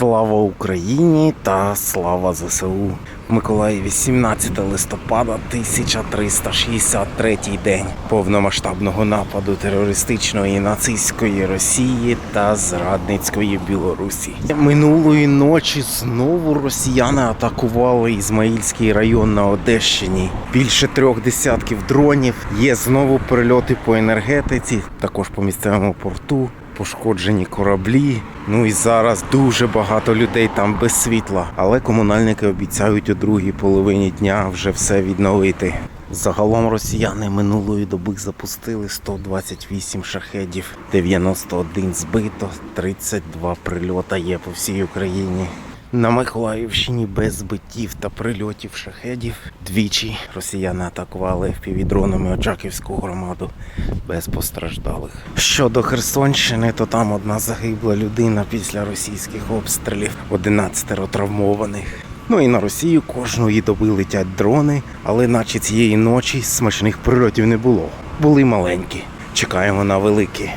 Слава Україні та слава ЗСУ. В Миколаєві 17 листопада 1363 день повномасштабного нападу терористичної нацистської Росії та зрадницької Білорусі. Минулої ночі знову росіяни атакували Ізмаїльський район на Одещині. Більше трьох десятків дронів. Є знову прильоти по енергетиці, також по місцевому порту пошкоджені кораблі. Ну і зараз дуже багато людей там без світла. Але комунальники обіцяють у другій половині дня вже все відновити. Загалом росіяни минулої доби запустили 128 шахедів, 91 збито, 32 прильота є по всій Україні. На Миколаївщині без збиттів та прильотів шахедів двічі росіяни атакували впівдронами Очаківську громаду без постраждалих. Щодо Херсонщини, то там одна загибла людина після російських обстрілів, 11 травмованих. Ну і на Росію кожної доби летять дрони, але наче цієї ночі смачних прильотів не було. Були маленькі. Чекаємо на великі.